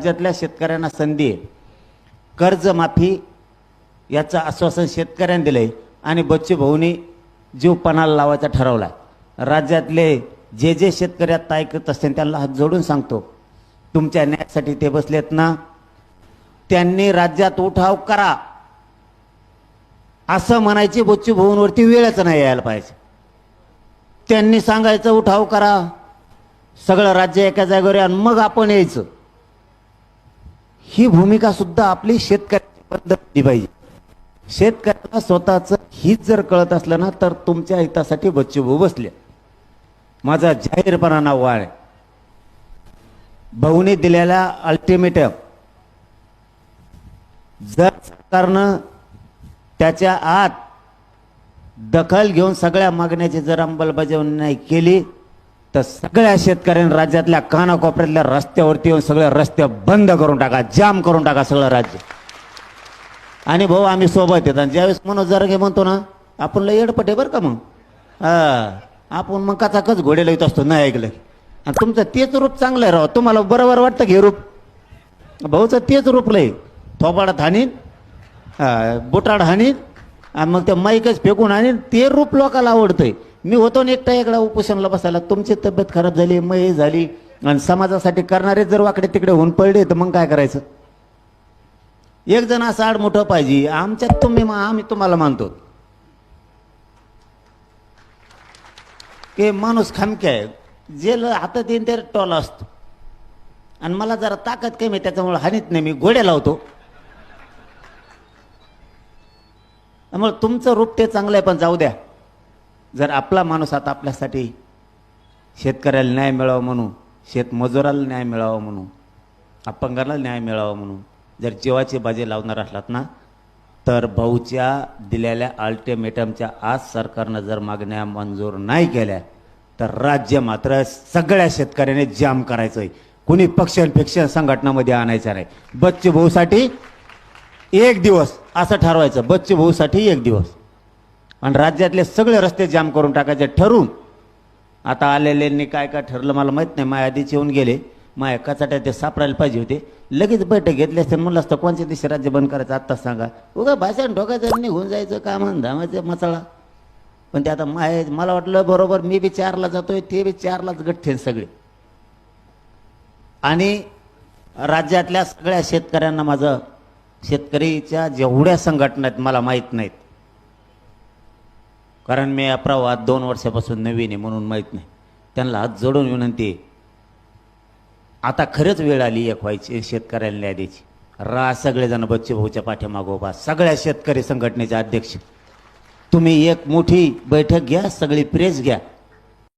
राज्यातल्या शेतकऱ्यांना संधी आहे. कर्जमाफी याचं आश्वासन शेतकऱ्यांनी दिलंय. आणि बच्चू भाऊनी जीव पणाला लावायचा ठरवला राज्यातले जे जे शेतकरी आता ऐकत असतील त्यांना हात जोडून सांगतो. तुमच्या न्यायासाठी ते बसलेत ना. त्यांनी राज्यात उठाव करा. असं म्हणायची बच्चू भाऊंवरती वेळच नाही यायला पाहिजे. त्यांनी सांगायचं उठाव करा. सगळं राज्य एका जागेवर आणि मग आपण यायचं. ही भूमिका सुद्धा आपली शेतकऱ्याची पद्धती पाहिजे. शेतकऱ्याला स्वतःच हित जर कळत असलं ना तर तुमच्या हितासाठी बच्चू बसले. माझा जाहीरपणा नाव आहे भाऊने दिलेल्या अल्टिमेटम जर सरकारनं त्याच्या आत दखल घेऊन सगळ्या मागण्याची जर अंमलबजावणी नाही केली तर सगळ्या शेतकऱ्यांनी राज्यातल्या कानाकोपऱ्यातल्या रस्त्यावरती येऊन सगळे रस्ते बंद करून टाका जाम करून टाका सगळं राज्य. आणि भाऊ आम्ही सोबत येतात आणि ज्यावेळेस मनोज जरगे म्हणतो ना आपण लय येडपटे बरं का मग? हा आपण मग कचाकच घोडे लावत असतो नाही ऐकलं. आणि तुमचं तेच रूप चांगलं आहे राव. तुम्हाला बरोबर वाटतं की रूप? भाऊचं तेच रूप लय. थोबाडात हाणीन हा, बुटाड हाणीन आणि मग ते माईकच फेकून आणीन ते रूप लोकाला आवडतंय. मी होतो ना एकटा एकडा उपोषणाला बसायला. तुमची तब्येत खराब झाली मय झाली आणि समाजासाठी करणारे जर वाकडे तिकडे होऊन पडले तर मग काय करायचं? एक जण असं आड मोठं पाहिजे आमच्यात तुम्ही आम्ही तुम्हाला मानतो. की माणूस खामके आहे. जे ल- हातात येईन ते टॉल असतो. आणि मला जरा ताकद कमी त्याच्यामुळे हानीत नाही मी घोड्या लावतो. त्यामुळे तुमचं रूप ते चांगलं आहे पण जाऊ द्या. जर आपला माणूस आता आपल्यासाठी शेतकऱ्याला न्याय मिळावा म्हणून शेतमजुराला न्याय मिळावा म्हणून अपंगाला न्याय मिळावा म्हणून जर जीवाची बाजी लावणार असलात ना तर भाऊच्या दिलेल्या अल्टिमेटमच्या आज सरकारनं जर मागण्या मंजूर नाही केल्या तर राज्य मात्र सगळ्या शेतकऱ्याने जाम करायचं आहे कुणी पक्षांपेक्षा संघटनामध्ये आणायचं नाही. बच्चू भाऊसाठी एक दिवस असं ठरवायचं. बच्चू भाऊसाठी एक दिवस. आणि राज्यातले सगळे रस्ते जाम करून टाकायचे ठरून. आता आलेल्यांनी काय काय ठरलं मला माहीत नाही. माझ्या आधीच येऊन गेले. माया कचाट्या ते सापडायला पाहिजे होते. लगेच बैठक घेतली असते. म्हणलं असतं कोणत्या दिवशी राज्य बंद करायचं आत्ताच सांगा. उगा भाषण ठोकायचं आणि निघून जायचं काम धामायचं मसाळा पण ते आता माय मला वाटलं बरोबर मी बी चारला जातोय ते बी चारलाच गठ्ठे सगळे. आणि राज्यातल्या सगळ्या शेतकऱ्यांना माझं शेतकरीच्या जेवढ्या संघटना आहेत मला माहीत नाहीत. कारण मी अप्रवाद दोन वर्षापासून नवीन आहे म्हणून माहीत नाही. त्यांना हात जोडून विनंती आहे. आता खरंच वेळ आली एक व्हायची शेतकऱ्याला न्याय द्यायची. रा सगळेजण बच्चे भाऊच्या पाठीमागोबा सगळ्या शेतकरी संघटनेचे अध्यक्ष. तुम्ही एक मोठी बैठक घ्या सगळी प्रेस घ्या.